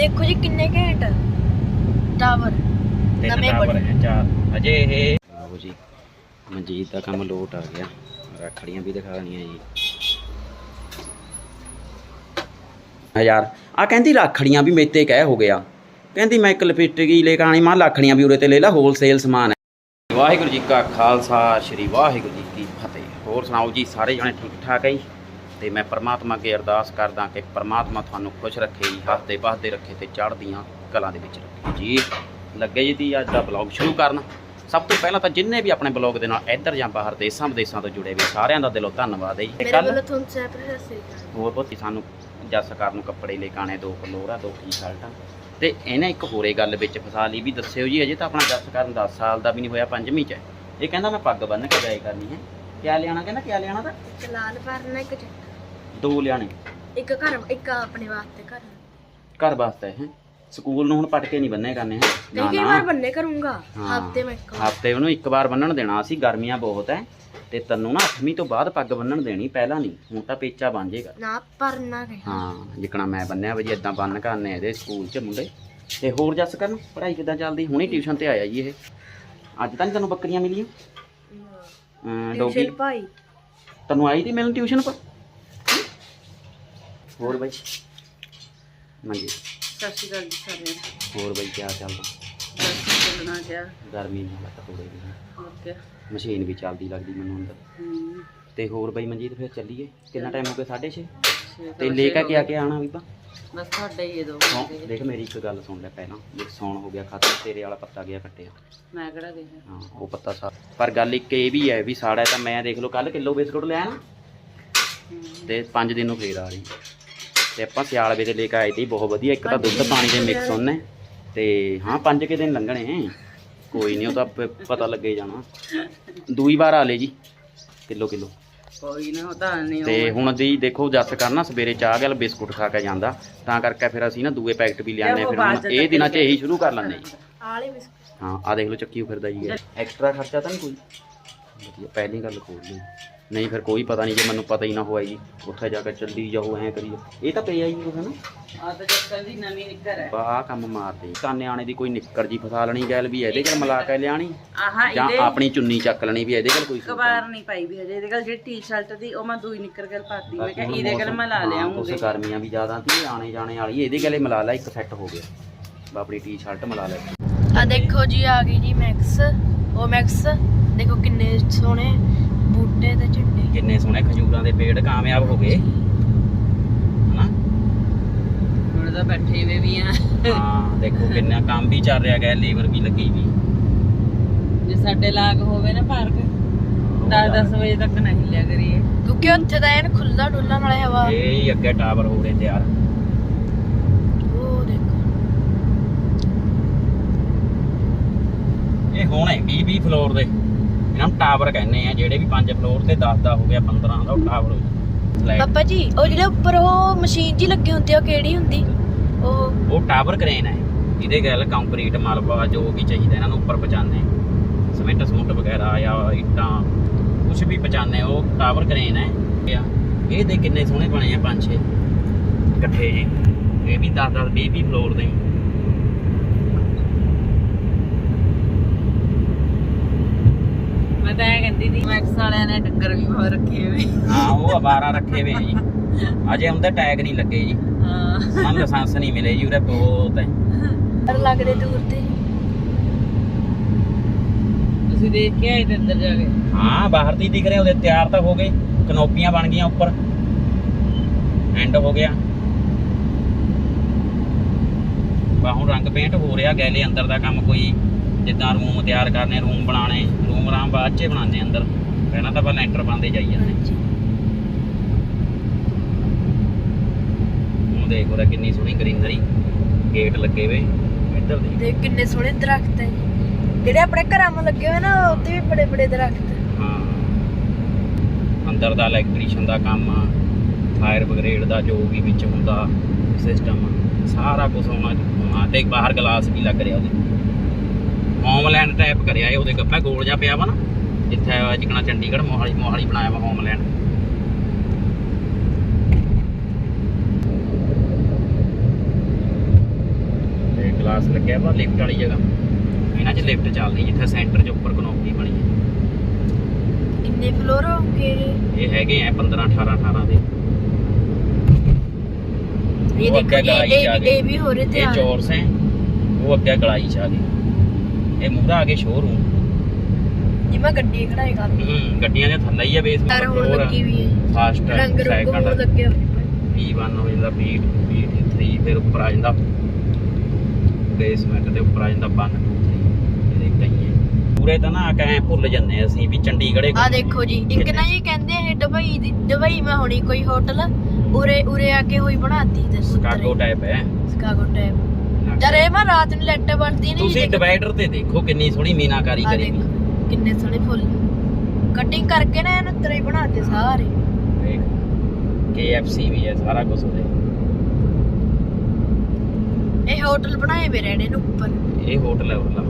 ਦੇਖੋ ਜੀ ਕਿੰਨੇ ਘੈਂਟ ਟਾਵਰ ਤਿੰਨ ਨਵੇਂ ਟਾਵਰ ਬਣੇ। ਹੈ ਚਾਰ। ਅਜੇ ਇਹ ਲਓ ਜੀ ਮਨਜੀਤ ਦਾ ਕੰਮ ਲੋਟ ਆ ਗਿਆ। ਰੱਖੜੀਆਂ ਵੀ ਦਿਖਾਣੀਆਂ ਜੀ। ਆ ਯਾਰ ਆ ਕਹਿੰਦੀ ਰੱਖੜੀਆਂ ਵੀ ਮੇਤੇ ਕਹਿ ਹੋ ਗਿਆ। ਕਹਿੰਦੀ ਮੈਂ ਇੱਕ ਲਿਪਸਟਿਕ ਹੀ ਲੈ ਕੇ ਆਣੀ ਮਾਂ ਲੱਖੜੀਆਂ ਵੀ ਉਰੇ ਤੇ ਲੈ ਲਾ ਹੋਲਸੇਲ ਸਮਾਨ ਹੈ। ਵਾਹਿਗੁਰੂ ਜੀ ਕਾ ਖਾਲਸਾ ਸ੍ਰੀ ਵਾਹਿਗੁਰੂ ਜੀ ਕੀ ਫਤਿਹ। ਹੋਰ ਸੁਣਾਓ ਜੀ ਸਾਰੇ ਜਣੇ ਠੀਕ ਠਾਕ ਹੈ ਜੀ? ਤੇ ਮੈਂ ਪ੍ਰਮਾਤਮਾ ਅੱਗੇ ਅਰਦਾਸ ਕਰਦਾ ਕਿ ਪ੍ਰਮਾਤਮਾ ਤੁਹਾਨੂੰ ਖੁਸ਼ ਰੱਖੇ ਜੀ ਹੱਸਦੇ ਵਸਦੇ ਰੱਖੇ ਤੇ ਚੜ੍ਹਦੀਆਂ ਕਲਾਂ ਦੇ ਵਿੱਚ ਰੱਖੇ। ਜੀ ਲੱਗੇ ਜੀ ਦੀ ਅੱਜ ਦਾ ਬਲੌਗ ਸ਼ੁਰੂ ਕਰਨ। ਸਭ ਤੋਂ ਪਹਿਲਾਂ ਤਾਂ ਜਿੰਨੇ ਵੀ ਆਪਣੇ ਬਲੌਗ ਦੇ ਨਾਲ ਇੱਧਰ ਜਾਂ ਬਾਹਰ ਦੇਸ਼ਾਂ ਵਿਦੇਸ਼ਾਂ ਤੋਂ ਜੁੜੇ ਹੋਏ ਸਾਰਿਆਂ ਦਾ ਦਿਲੋਂ ਧੰਨਵਾਦ ਹੈ ਜੀ। ਮੇਰੇ ਵੱਲੋਂ ਤੁਹਾਨੂੰ ਸਹਿਤ ਸਤਿ ਸ੍ਰੀ ਅਕਾਲ। ਹੋਰ ਬਹੁਤੀ ਸਾਨੂੰ ਜੱਸਕਾਰ ਨੂੰ ਕੱਪੜੇ ਲੈ ਕੇ ਆਣੇ ਦੋ ਕਲੋਰਾ ਦੋ ਟੀ-ਸ਼ਰਟਾਂ ਤੇ ਇਹਨੇ ਇੱਕ ਹੋਰੇ ਗੱਲ ਵਿੱਚ ਫਸਾ ਲਈ ਵੀ ਦੱਸਿਓ ਜੀ ਅਜੇ ਤਾਂ ਆਪਣਾ ਜੱਸਕਾਰ ਨੂੰ 10 ਸਾਲ ਦਾ ਵੀ ਨਹੀਂ ਹੋਇਆ ਪੰਜਵੀਂ ਚ ਹੈ। ਇਹ ਕਹਿੰਦਾ ਮੈਂ ਪੱਗ ਬੰਨ੍ਹ ਕੇ ਜਾਏ ਕਰਨੀ ਹੈ। ਕਿਆ ਲਿਆਣਾ ਕਹਿੰਦਾ ਕਿਆ ਲਿਆਣਾ ਤਾਂ? ਇੱਕ ਲਾਲ ਪਰਨਾ ਇੱਕ ਚਿੱਟਾ। ਦੋ ਲਿਆਣੇ ਇੱਕ ਘਰ ਇੱਕ ਆਪਣੇ ਵਾਸਤੇ ਘਰ। ਘਰ ਵਾਸਤੇ ਹੈ? ਸਕੂਲ ਨੂੰ ਹੁਣ ਪਟਕੇ ਨਹੀਂ ਬੰਨੇ ਕਰਨੇ ਹੈ? ਕਈ ਕਈ ਵਾਰ ਬੰਨੇ ਕਰੂੰਗਾ। ਹਫ਼ਤੇ ਮੈਂ ਇੱਕ ਵਾਰ। ਹਫ਼ਤੇ ਉਹਨੂੰ ਇੱਕ ਵਾਰ ਬੰਨਣ ਦੇਣਾ ਸੀ ਗਰਮੀਆਂ ਬਹੁਤ ਹੈ ਤੇ ਤੈਨੂੰ ਨਾ 8ਵੀਂ ਤੋਂ ਬਾਅਦ ਪੱਗ ਬੰਨਣ ਦੇਣੀ ਪਹਿਲਾਂ ਨਹੀਂ ਹੁਣ ਤਾਂ ਪੇਚਾ ਬਣ ਜਾਏਗਾ ਨਾ ਪਰਨਾ ਕਿਹਾ ਹਾਂ ਜਿਕਣਾ ਮੈਂ ਬੰਨਿਆ ਵਜੀ ਇਦਾਂ ਬੰਨ ਕਰਨੇ ਇਹਦੇ ਸਕੂਲ 'ਚ ਮੁੰਡੇ। ਤੇ ਹੋਰ ਜੱਸ ਕਰਨ ਪੜ੍ਹਾਈ ਕਿਦਾਂ ਚੱਲਦੀ? ਹੁਣੇ ਟਿਊਸ਼ਨ ਤੇ ਆਇਆ ਜੀ ਇਹ। ਅੱਜ ਤਾਂ ਨੀ ਤੈਨੂੰ ਬੱਕਰੀਆਂ ਮਿਲੀਆਂ? ਅਮ, ਡੋਗੀ? ਟਿਊਸ਼ਨ ਭਾਈ। ਤੈਨੂੰ ਆਈ ਤੀ ਮੈਨੂੰ ਟਿਊਸ਼ਨ ਪਰ? ਹੋਰ ਬਾਈ? ਹਾਂਜੀ। ਸਤਿ ਸ਼੍ਰੀ ਅਕਾਲ ਜੀ ਸਾਰਿਆਂ ਨੂੰ। ਹੋਰ ਬਾਈ ਕੀ ਚੱਲਦਾ ਬਸ ਚੱਲਣਾ ਗਿਆ। ਗਰਮੀ ਨਾਲ ਲੱਤ ਹੋ ਕੀ ਮਸ਼ੀਨ ਵੀ ਚੱਲਦੀ ਲੱਗਦੀ ਮੈਨੂੰ ਅੰਦਰ। ਤੇ ਹੋਰ ਬਾਈ ਮਨਜੀਤ ਫਿਰ ਚੱਲੀਏ? ਕਿੰਨਾ ਟਾਈਮ ਹੋ ਗਿਆ 6:30 ਤੇ ਲੈ ਕੇ ਆ ਕੇ ਆਣਾ ਬੀਬਾ? ਬਸ ਤੁਹਾਡਾ ਹੀ ਇਹ ਦੋ ਦੇਖ ਮੇਰੀ ਇੱਕ ਗੱਲ ਸੁਣ ਲੈ ਪਹਿਲਾਂ। ਦੇਖ ਸੌਣ ਹੋ ਗਿਆ ਖਤਮ ਤੇਰੇ ਵਾਲਾ ਪੱਤਾ ਗਿਆ ਕੱਟਿਆ। ਮੈਂ ਕਿਹੜਾ ਦੇਖਿਆ ਹਾਂ ਉਹ ਪੱਤਾ ਸਾ ਪਰ ਗੱਲ ਇੱਕ ਇਹ ਵੀ ਹੈ ਵੀ ਸਾੜਾ ਤਾਂ ਮੈਂ ਦੇਖ ਲਓ ਕੱਲ ਕਿਲੋ ਬਿਸਕੁਟ ਲਿਆ ਨਾ ਤੇ 5 ਦਿਨ ਫੇਰ ਆ ਰਹੀ। ਤੇ ਆਪਾਂ ਸਿਆਲ ਵੇਲੇ ਲੈ ਕੇ ਆਏ ਤੀ ਬਹੁਤ ਵਧੀਆ ਇੱਕ ਤਾਂ ਦੁੱਧ ਪਾਣੀ ਦੇ ਮਿਕਸ ਹੁੰਨੇ ਤੇ ਹਾਂ 5 ਕੇ ਦਿਨ ਲੰਘਣੇ। ਕੋਈ ਨਹੀਂ ਉਹ ਤਾਂ ਪ- ਪਤਾ ਲੱਗੇ ਜਾਣਾ। ਦੂਈ ਵਾਰ ਆ ਲੈ ਜੀ ਕਿਲੋ ਕਿਲੋ। ਕੋਈ ਨਾ ਹੋਤਾ ਨਹੀਂ ਤੇ ਹੁਣ। ਦੀ ਦੇਖੋ ਜੱਸ ਕਰਨਾ ਸਵੇਰੇ ਚਾਹ ਗੱਲ ਬਿਸਕੁਟ ਖਾ ਕੇ ਜਾਂਦਾ। ਤਾਂ ਕਰਕੇ ਫਿਰ ਅਸੀਂ ਨਾ ਦੂਏ ਪੈਕਟ ਵੀ ਲਿਆਉਂਦੇ ਫਿਰ ਹੁਣ ਇਹ ਦਿਨਾਂ 'ਚ ਇਹੀ ਸ਼ੁਰੂ ਕਰ ਲੈਂਦੇ। ਜੀ ਆਲੇ ਬਿਸਕੁਟ। ਹਾਂ ਆ ਦੇਖ ਲਓ ਚੱਕੀ ਫਿਰਦਾ ਜੀ ਐਕਸਟਰਾ ਖਰਚਾ ਤਾਂ ਨਹੀਂ ਕੋਈ? ਵਧੀਆ ਪਹਿਲੀ ਗੱਲ ਖੋਲ ਲਈ। ਨਹੀਂ ਫਿਰ ਕੋਈ ਪਤਾ ਨਹੀਂ ਜੇ ਮੈਨੂੰ ਪਤਾ ਹੀ ਨਾ ਹੋਇਆ ਜੀ। ਉੱਥੇ ਜਾ ਕੇ ਚੱਲੀ ਜਾਓ ਐਂ ਕਰੀ। ਇਹ ਤਾਂ ਪਿਆ ਹੀ ਕੁਛ ਨਾ ਆ ਤਾਂ ਜੱਟਾਂ ਦੀ ਨਵੀਂ ਨਿੱਕਰ ਹੈ। ਬਾ ਆਹ ਕੰਮ ਮਾਰਦੇ ਤਾਂ ਨਿਆਣੇ ਦੀ ਕੋਈ ਨਿੱਕਰ ਜੀ ਫਸਾ ਲੈਣੀ ਗੱਲ ਵੀ ਇਹਦੇ ਕੋਲ ਮਿਲਾ ਕੇ ਲਿਆਣੀ। ਆਹਾ ਜਾਂ ਇਹਦੇ ਆਪਣੀ ਚੁੰਨੀ ਚੱਕ ਲੈਣੀ ਵੀ ਇਹਦੇ ਕੋਲ ਕੋਈ ਸੂਟ। ਕਬਾਰ ਨਹੀਂ ਪਾਈ ਵੀ ਹਜੇ। ਇਹਦੇ ਕੋਲ ਜਿਹੜੀ ਟੀ-ਸ਼ਰਟ ਦੀ ਉਹ ਮੈਂ ਦੂਈ ਨਿੱਕਰ ਗੱਲ ਪਾਤੀ। ਮੈਂ ਕਿਹਾ ਇਹਦੇ ਕੋਲ ਮੈਂ ਲਾ ਮੌਸਮ- ਹਾਂ, ਲਿਆਉਂਗੀ ਕੁਛ ਗਰਮੀਆਂ ਵੀ ਜ਼ਿਆਦਾ ਸੀ ਆਣੇ ਜਾਣੇ ਵਾਲੀ। ਇਹਦੇ ਗਲੇ ਮਿਲਾ ਲੈ ਇੱਕ ਸੈੱਟ ਹੋ ਗਿਆ। ਬਾ ਆਪਣੀ ਟੀ-ਸ਼ਰਟ ਮਿਲਾ ਲੈ। ਆ ਦੇਖੋ ਜੀ ਆ ਗਈ ਜੀ ਮੈਕਸ ਉਹ ਮੈਕਸ ਦੇਖੋ ਕਿੰਨੇ ਸੋਹਣੇ ਬੂਟੇ ਤੇ ਝੰਡੇ। ਕਿੰਨੇ ਸੋਹਣੇ ਖਜੂਰਾਂ ਦੇ ਪੇੜ ਕਾਮਯਾਬ ਹੋ ਗਏ। ਹਨਾ? ਹੁਣ ਤਾਂ ਬੈਠੇ ਵੇ ਵੀ ਆ। ਹਾਂ ਦੇਖੋ ਕਿੰਨਾ ਕੰਮ ਵੀ ਚੱਲ ਰਿਹਾ ਗਿਆ ਲੇਬਰ ਵੀ ਲੱਗੀ ਵੀ। ਜੇ ਸਾਡੇ ਲਾਗ ਹੋਵੇ ਨਾ ਪਾਰਕ 10-10 ਵਜੇ ਤੱਕ ਨਹੀਂ ਲਿਆ ਕਰੀਏ। ਕਿਉਂਕਿ ਉੱਥੇ ਤਾਂ ਐਨ ਖੁੱਲਾ ਡੁੱਲਾ ਨਾਲੇ ਹਵਾ। ਇਹ ਹੀ ਅੱਗੇ ਟਾਵਰ ਹੋ ਰਹੇ ਤਿਆਰ। ਉਹ ਦੇਖੋ। ਇਹ ਹੁਣ ਹੈ 20 20 ਫਲੋਰ ਦੇ। ਇਹਨਾਂ ਨੂੰ ਟਾਵਰ ਕਹਿੰਦੇ ਆ ਜਿਹੜੇ ਵੀ 5 ਫਲੋਰ ਤੇ 10 ਦਾ ਹੋ ਗਿਆ 15 ਦਾ ਉਹ ਟਾਵਰ ਹੋ ਲਾਈਟ ਪਾਪਾ ਜੀ ਉਹ ਜਿਹੜੇ ਉੱਪਰ ਉਹ ਮਸ਼ੀਨ ਜੀ ਲੱਗੀ ਹੁੰਦੀ ਆ ਉਹ ਕਿਹੜੀ ਹੁੰਦੀ? ਉਹ ਉਹ ਟਾਵਰ ਕ੍ਰੇਨ ਹੈ ਇਹਦੇ ਗੱਲ ਕੰਕਰੀਟ ਮਲਬਾ ਜੋ ਵੀ ਚਾਹੀਦਾ ਇਹਨਾਂ ਨੂੰ ਉੱਪਰ ਪਹੁੰਚਾਉਂਦੇ ਸਮਿੰਟ ਸਮੁੰਟ ਵਗੈਰਾ ਜਾਂ ਇੱਟਾਂ ਕੁਝ ਵੀ ਪਹੁੰਚਾਉਂਦੇ ਉਹ ਟਾਵਰ ਕ੍ਰੇਨ ਹੈ ਇਹ- ਇਹ ਦੇ ਕਿੰਨੇ ਸੋਹਣੇ ਬਣੇ ਆ ਪੰਜ ਛੇ। ਇਕੱਠੇ ਜੀ। ਇਹ ਵੀ 10 10 20 20 ਫਲੋਰ ਦੇ। ਤਾਂ ਇਹ ਕਹਿੰਦੀ ਸੀ ਮੈਕਸ ਵਾਲਿਆਂ ਨੇ ਡੰਗਰ ਵੀ ਬਹੁਤ ਰੱਖੇ ਹੋਏ ਹਾਂ ਉਹ ਅਵਾਰਾ ਰੱਖੇ ਹੋਏ ਆ ਜੀ। ਅਜੇ ਹੁੰਦੇ ਟੈਗ ਨਹੀਂ ਲੱਗੇ ਜੀ। ਹਾਂ। ਉਹਨਾਂ ਨੂੰ ਲਾਇਸੈਂਸ ਨਹੀਂ ਮਿਲੇ ਜੀ ਉਰੇ ਬਹੁਤ ਹੈ। ਪਰ ਲੱਗਦੇ ਦੂਰ ਤੇ। ਤੁਸੀਂ ਦੇਖ ਕੇ ਆਏ ਤੇ ਅੰਦਰ ਜਾ ਕੇ? ਹਾਂ ਬਾਹਰ ਦੀ ਦਿਖ ਰਹੇ ਉਹਦੇ ਤਿਆਰ ਤਾਂ ਹੋ ਗਏ ਕਨੋਪੀਆਂ ਬਣ ਗਈਆਂ ਉੱਪਰ। ਐਂਡ ਹੋ ਗਿਆ। ਬਾ ਹੁਣ ਰੰਗ ਪੇਂਟ ਹੋ ਰਿਹਾ ਗੈਲੇ ਅੰਦਰ ਦਾ ਕੰਮ ਕੋਈ। ਜਿੱਦਾਂ ਰੂਮ ਤਿਆਰ ਕਰਨੇ ਰੂਮ ਬਣਾਣੇ ਰੂਮ ਰਾਮ ਬਾਅਦ ਚ ਹੀ ਬਣਾਉਂਦੇ ਅੰਦਰ। ਪਹਿਲਾਂ ਤਾਂ ਆਪਾਂ ਲੈਂਟਰ ਪਾਉਂਦੇ ਜਾਈ ਜਾਂਦੇ ਹੁਣ ਦੇਖ ਉਹਦਾ ਕਿੰਨੀ ਸੋਹਣੀ ਗ੍ਰੀਨਰੀ ਗੇਟ ਲੱਗੇ ਵੇ ਇੱਧਰ ਦੇ ਤੇ ਕਿੰਨੇ ਸੋਹਣੇ ਦਰਖਤ ਹੈ ਜਿਹੜੇ ਆਪਣੇ ਘਰਾਂ 'ਚ ਲੱਗੇ ਹੋਏ ਨਾ ਉੱਤੇ ਵੀ ਬੜੇ ਬੜੇ ਦਰਖਤ ਹਾਂ। ਅੰਦਰ ਦਾ ਇਲੈਕਟ੍ਰੀਸ਼ੀਅਨ ਦਾ ਕੰਮ ਫਾਇਰ ਬ੍ਰਿਗੇਡ ਦਾ ਜੋ ਵੀ ਵਿੱਚ ਹੁੰਦਾ ਸਿਸਟਮ ਸਾਰਾ ਕੁਝ ਹੋਣਾ ਹੋਣਾ। ਤੇ ਬਾਹਰ ਗਲਾਸ ਵੀ ਲੱਗ ਰਿਹਾ ਉਹਦੇ। ਹੋਮਲੈਂਡ ਟਾਈਪ ਕਰਿਆ ਇਹ ਉਹਦੇ ਗੱਪਾ ਗੋਲ ਜਿਹਾ ਪਿਆ ਵਾ ਨਾ। ਜਿੱਥੇ ਜਿਕਣਾ ਚੰਡੀਗੜ੍ਹ ਮੋਹਾਲੀ ਮੋਹਾਲੀ ਬਣਾਇਆ ਵਾ ਹੋਮਲੈਂਡ। ਗਲਾਸ ਲੱਗਿਆ ਵਾ ਲਿਫਟ ਵਾਲੀ ਜਗ੍ਹਾ। ਇਹਨਾਂ 'ਚ ਲਿਫਟ ਚੱਲਦੀ ਜਿੱਥੇ ਸੈਂਟਰ 'ਚ ਉੱਪਰ ਕਨੋਪੀ ਬਣੀ ਹੈ। ਕਿੰਨੇ ਫਲੋਰ ਹੋਗੇ ਇਹ? ਹੈਗੇ ਆ 15 18 18 ਦੇ। ਇਹ ਦੇਖੋ ਇਹ ਇਹ ਵੀ ਹੋ ਰਹੇ ਤੇ ਇਹ ਚੋਰਸ ਹੈ। ਉਹ ਅੱਗੇ ਗਲਾਈ 'ਚ ਆ ਗਏ। ਇਹ ਮੂਹਰਾ ਆ ਕੇ ਸ਼ੋਰੂਮ ਜਿਵੇਂ ਗੱਡੀ ਖੜਾਈ ਕਰ ਹੂੰ ਗੱਡੀਆਂ ਦੇ ਥੱਲੇ ਹੀ ਆ ਬੇਸ ਤਾਰ ਹੁਣ ਲੱਗੀ ਵੀ ਹੈ ਫਾਸਟ ਰੰਗ ਰੰਗ ਸੈਕੰਡ ਲੱਗੇ ਹੋਏ ਨੇ। P1 ਹੋ ਜਾਂਦਾ P P3 ਫਿਰ ਉੱਪਰ ਆ ਜਾਂਦਾ। ਬੇਸਮੈਂਟ ਦੇ ਉੱਪਰ ਆ ਜਾਂਦਾ 1 2 3 ਇਹਦੇ ਕਈ ਹੈ ਪੂਰੇ ਤਾਂ ਨਾ ਕਹੇ ਭੁੱਲ ਜੰਨੇ ਅਸੀਂ ਵੀ ਚੰਡੀਗੜ੍ਹ ਆ ਦੇਖੋ ਜੀ ਇੱਕ ਨਾ ਜੀ ਕਹਿੰਦੇ ਇਹ ਦੁਬਈ ਦੀ ਦੁਬਈ ਮੈਂ ਹੋਣੀ ਕੋਈ ਹੋਟਲ ਉਰੇ ਉਰੇ ਆ ਕੇ ਹੋਈ ਬਣਾਤੀ ਤੇ ਸਕਾਗੋ ਟਾਈਪ ਹੈ। ਸਕਾਗੋ ਟਾਈਪ ਜਦ ਇਹ ਮੈਂ ਰਾਤ ਨੂੰ ਲੈਟ ਬਣਦੀ ਨਹੀਂ ਤੁਸੀਂ ਡਿਵਾਈਡਰ ਤੇ ਦੇਖੋ ਕਿੰਨੀ ਸੋਹਣੀ ਮੀਨਾਕਾਰੀ ਆ ਕਰੀ ਦੇਖੋ ਕਿੰਨੇ ਸੋਹਣੇ ਫੁੱਲ। ਕਟਿੰਗ ਕਰਕੇ ਨਾ ਇਹਨੂੰ ਤਰੇ ਬਣਾਤੇ ਸਾਰੇ। ਦੇਖ KFC ਵੀ ਹੈ ਸਾਰਾ ਕੁਝ ਉਹਦੇ। ਇਹ ਹੋਟਲ ਬਣਾਏ ਵੇ ਰਹਿਣੇ ਨੂੰ ਉੱਪਰ। ਇਹ ਹੋਟਲ ਹੈ ਉਹਲਾ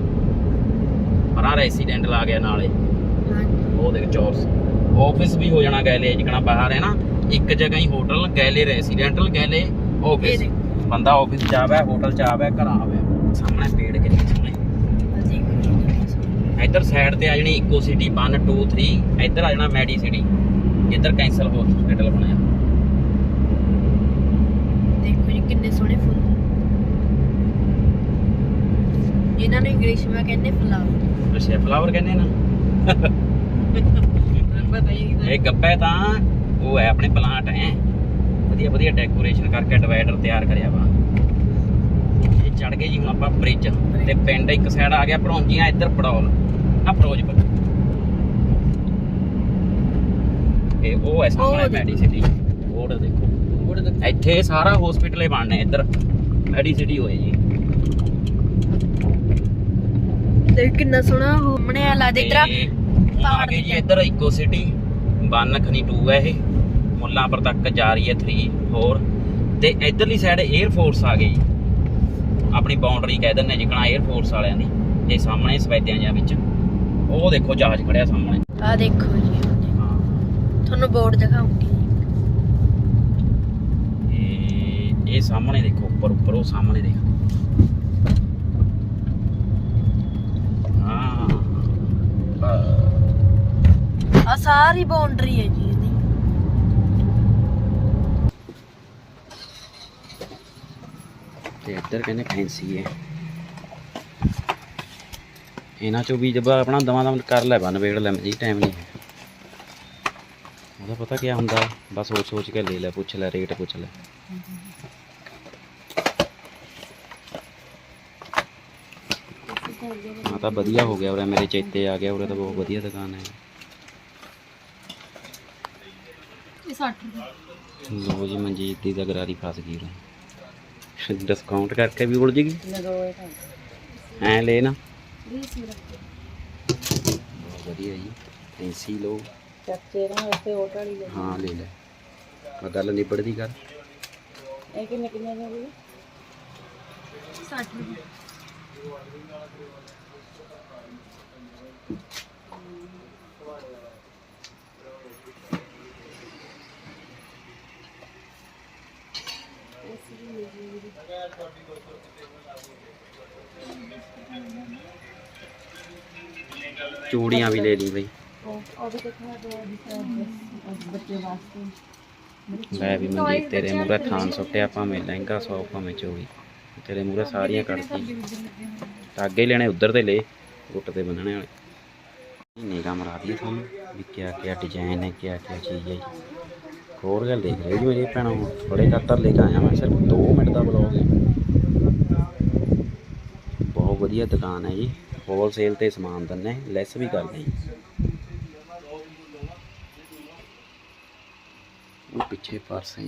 ਪਰਾਂ ਰੈਸੀਡੈਂਟ ਲਾ ਗਿਆ ਨਾਲੇ ਹਾਂਜੀ। ਉਹ ਦੇਖ ਚੌਰਸ। ਆਫਿਸ ਵੀ ਹੋ ਜਾਣਾ ਗੈਲੇ ਜਿਕਣਾ ਬਾਹਰ ਹੈ ਨਾ। ਇੱਕ ਜਗ੍ਹਾ ਹੀ ਹੋਟਲ ਗੈਲੇ ਰੈਸੀਡੈਂਟਲ ਗੈਲੇ ਇਹ ਆਫਿਸ ਦੇਖੋ ਬੰਦਾ ਆਫਿਸ ਜਾਵੇ ਹੋਟਲ ਚ ਆਵੇ ਘਰ ਆਵੇ। ਸਾਹਮਣੇ ਪੇੜ ਕਿੰਨੇ ਸੋਹਣੇ। ਇੱਧਰ ਸਾਈਡ ਤੇ ਆ ਜਾਣੀ ਇਕੋ ਸਿਟੀ 1 2 3 ਇੱਧਰ ਆ ਜਾਣਾ ਮੈਡੀ ਸਿਟੀ ਇੱਧਰ ਕੈਂਸਲ ਹਸਪੀਟਲ ਬਣਿਆ। ਦੇਖੋ ਜੀ ਕਿੰਨੇ ਸੋਹਣੇ ਫੁੱਲ। ਇਹਨਾਂ ਨੂੰ ਇੰਗਲਿਸ਼ ਵਿੱਚ ਕਹਿੰਦੇ ਫਲਾਵਰ ਅੱਛਾ ਫਲਾਵਰ ਕਹਿੰਦੇ ਨਾ। ਪਤਾ ਹੀ ਨਹੀਂ ਇਹ ਗੱਪੇ ਤਾਂ ਉਹ ਹੈ ਆਪਣੇ ਪਲਾਂਟ ਹੈ। ਵਧੀਆ ਵਧੀਆ ਡੈਕੋਰੇਸ਼ਨ ਕਰਕੇ ਡਿਵਾਈਡਰ ਤਿਆਰ ਕਰਿਆ ਵਾ। ਇਹ ਚੜ ਗਏ ਜੀ ਹੁਣ ਆਪਾਂ ਬ੍ਰਿਜ ਤੇ ਪਿੰਡ ਇੱਕ ਸਾਈਡ ਆ ਗਿਆ ਭੜੌਂਜੀਆਂ ਇੱਧਰ ਪੜੌਲ ਨਾ ਫਿਰੋਜ਼ਪੁਰ। ਇਹ ਉਹ ਹੈ ਸਾਹਮਣੇ ਉਹ ਦੇਖੋ। ਮੈਡੀ ਸਿਟੀ ਬੋਰਡ ਦੇਖੋ। ਦਾ ਇੱਥੇ ਸਾਰਾ ਹਸਪੀਟਲ ਹੀ ਬਣਨਾ ਇੱਧਰ। ਮੈਡੀ ਸਿਟੀ ਹੋਏ ਜੀ। ਤੇ ਕਿੰਨਾ ਸੋਹਣਾ ਉਹ ਬਣਿਆ ਲੱਗਦਾ ਆ ਗਏ ਜੀ ਇੱਧਰ ਇਕੋ ਸਿਟੀ ਵਨ ਖਨੀ 2 ਹੈ ਇਹ। ਮੁੱਲਾਂਪੁਰ ਤੱਕ ਜਾ ਰਹੀ ਹੈ 3 4 ਤੇ ਇਧਰਲੀ ਸਾਈਡ 에ਅਰ ਫੋਰਸ ਆ ਗਈ। ਆਪਣੀ ਬਾਉਂਡਰੀ ਕਹਿ ਦਿੰਦੇ ਜਿਕਣਾ 에ਅਰ ਫੋਰਸ ਵਾਲਿਆਂ ਦੀ। ਇਹ ਸਾਹਮਣੇ ਸਵੈਦਿਆਂ ਜਾਂ ਵਿੱਚ। ਉਹ ਦੇਖੋ ਜਹਾਜ਼ ਖੜਿਆ ਸਾਹਮਣੇ। ਆ ਦੇਖੋ ਜੀ ਤੁਹਾਨੂੰ ਬੋਰਡ ਦਿਖਾਉਂਗੀ। ਇਹ ਇਹ ਸਾਹਮਣੇ ਦੇਖੋ ਉੱਪਰ ਉੱਪਰ ਉਹ ਸਾਹਮਣੇ ਦੇਖ। ਆ ਸਾਰੀ ਬਾਉਂਡਰੀ ਹੈ ਜੀ। ਇੱਧਰ ਕਹਿੰਦੇ ਫੈਂਸੀ ਹੈ। ਇਹਨਾਂ ਚੋਂ ਵੀ ਜਬ ਆਪਣਾ ਦਵਾ ਦਮ ਕਰ ਲੈ ਬਨ ਵੇੜ ਲੈ ਜੀ ਟਾਈਮ ਨਹੀਂ ਉਹਦਾ ਪਤਾ ਕੀ ਹੁੰਦਾ ਬਸ ਸੋਚ ਸੋਚ ਕੇ ਲੈ ਲੈ ਪੁੱਛ ਲੈ ਰੇਟ ਪੁੱਛ ਲੈ। ਹਾਂ ਤਾਂ ਵਧੀਆ ਹੋ ਗਿਆ ਉਰੇ ਮੇਰੇ ਚੇਤੇ ਆ ਗਿਆ ਉਰੇ ਤਾਂ ਬਹੁਤ ਵਧੀਆ ਦੁਕਾਨ ਹੈ। ਇਹ 60 ਰੁਪਏ। ਲੋ ਜੀ ਮਨਜੀਤ ਦੀ ਤਾਂ ਗਰਾਰੀ ਫਸ ਗਈ ਉਰੇ। ਡਿਸਕਾਊਂਟ ਕਰਕੇ ਵੀ ਉੜ ਜੇਗੀ ਲਗੋਏ ਤਾਂ ਐ ਲੈ ਨਾ। 20 ਰੁਪਏ ਬਹੁਤ ਵਧੀਆ ਜੀ ਫੈਂਸੀ ਲੋ ਚਾਚੇ ਨਾਲ ਉੱਤੇ ਹੋਟਲ ਵਾਲੀ ਲੈ ਹਾਂ ਲੈ ਲੈ। ਆ ਗੱਲ ਨਿਬੜਦੀ ਕਰ ਇਹ ਕਿੰਨੇ ਕਿੰਨੇ ਦੇ ਹੋਗੇ 60 ਰੁਪਏ। ਚੂੜੀਆਂ ਵੀ ਲੈ ਲਈ ਬਈ। ਉਹ ਵੀ ਦੇਖਣਾ ਬੱਚੇ ਵਾਸਤੇ ਲੈ ਵੀ ਮਨਜੀਤ ਤੇਰੇ ਮੂਰੇ ਥਾਨ ਸੁੱਟਿਆ, ਭਾਵੇਂ ਲਹਿੰਗਾ ਸੌ, ਭਾਵੇਂ ਚੋੜੀ ਤੇਰੇ ਮੂਰੇ ਸਾਰੀਆਂ ਕੱਢਤੀ। ਟਾਗੇ ਲੈਣੇ, ਉੱਧਰ ਤੇ ਲੈ, ਗੁੱਟ ਤੇ ਬੰਨਣੇ ਵਾਲੇ। ਨਿਗਾਹ ਮਰਾ ਦੀ ਤੁਹਾਨੂੰ ਵੀ ਕਿਆ ਕਿਆ ਡਿਜ਼ਾਈਨ ਹੈ ਕਿਆ ਕਿਆ ਚੀਜ਼ ਹੈ ਹੋਰ ਗੱਲ ਦੇਖ ਰਹੇ ਜੀ ਮੇਰੇ ਭੈਣਾਂ ਬੜੇ ਕੱਟਰ ਲੈ ਕੇ ਆਇਆ ਮੈਂ, ਸਿਰਫ 2 ਮਿੰਟ ਦਾ ਬਲੌਗ ਹੈ। ਬਹੁਤ ਵਧੀਆ ਦੁਕਾਨ ਹੈ ਜੀ। ਹੋਲਸੇਲ ਤੇ ਸਮਾਨ ਦਿੰਦੇ ਲੈਸ ਵੀ ਕਰਦੇ ਜੀ। ਉਹ ਪਿੱਛੇ ਪਰਸ ਹੈ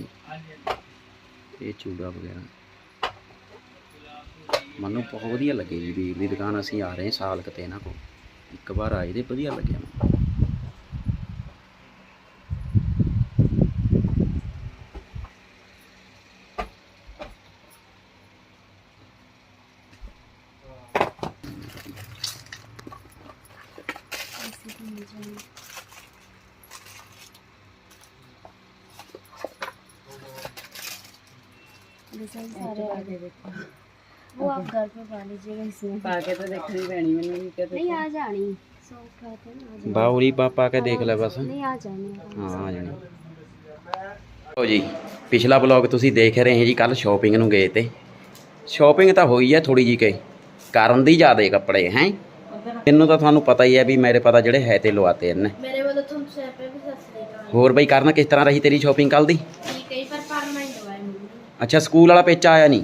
ਇਹ ਚੂੜਾ ਵਗੈਰਾ। ਮੈਨੂੰ ਬਹੁਤ ਵਧੀਆ ਲੱਗੇ ਜੀ ਵੀਰ ਦੀ ਦੁਕਾਨ। ਅਸੀਂ ਆ ਰਹੇ ਸਾਲ ਕਿਤੇ ਇਹਨਾਂ ਕੋਲ। ਇੱਕ ਵਾਰ ਆਏ ਤੇ ਵਧੀਆ ਲੱਗਿਆ ਮੈਨੂੰ। ਸਾਰੇ ਆ ਗਏ ਦੇਖੋ वो आप घर पे पा लीजिएगा इसमें ਪਾ ਕੇ ਤਾਂ ਦੇਖਣੀ ਪੈਣੀ ਮੈਨੂੰ ਵੀ ਕਿਤੇ नहीं आ जानी सॉफ्ट रहते हैं ना, आ जानी ਬਾਉਰੀ ਪਾਪਾ ਕੇ ਦੇਖ ਲੈ ਬਸ नहीं आ जानी ਹਾਂ ਆ ਜਾਣੀ ਲਓ ਜੀ ਪਿਛਲਾ ਬਲੌਗ ਤੁਸੀਂ ਦੇਖ ਰਹੇ ਹੋ ਜੀ ਕੱਲ ਸ਼ਾਪਿੰਗ ਨੂੰ ਗਏ ਤੇ ਸ਼ਾਪਿੰਗ ਤਾਂ ਹੋਈ ਹੈ ਥੋੜੀ ਜੀ ਕੇ ਕਰਨ ਦੀ ਜ਼ਿਆਦੇ ਕੱਪੜੇ ਹੈ ਮੈਨੂੰ ਤਾਂ ਤੁਹਾਨੂੰ ਪਤਾ ਹੀ ਹੈ ਵੀ ਮੇਰੇ ਪਤਾ ਜਿਹੜੇ ਹੈ ਤੇ ਲਵਾਤੇ ਇਹਨੇ ਮੇਰੇ ਵੱਲੋਂ ਤੁਹਾਨੂੰ ਸੈਰ पे भी ਸਤਿ ਸ੍ਰੀ ਅਕਾਲ ਹੋਰ ਬਈ ਕਰਨ ਕਿਸ ਤਰ੍ਹਾਂ ਰਹੀ ਤੇਰੀ ਸ਼ਾਪਿੰਗ ਕੱਲ ਦੀ ਠੀਕ ਹੈ ਜੀ, ਪਰ ਪਰ ਮੈਂ ਦਵਾਈ ਮੰਮੀ ਅੱਛਾ ਸਕੂਲ ਵਾਲਾ ਪੇਚਾ ਆਇਆ ਨਹੀਂ?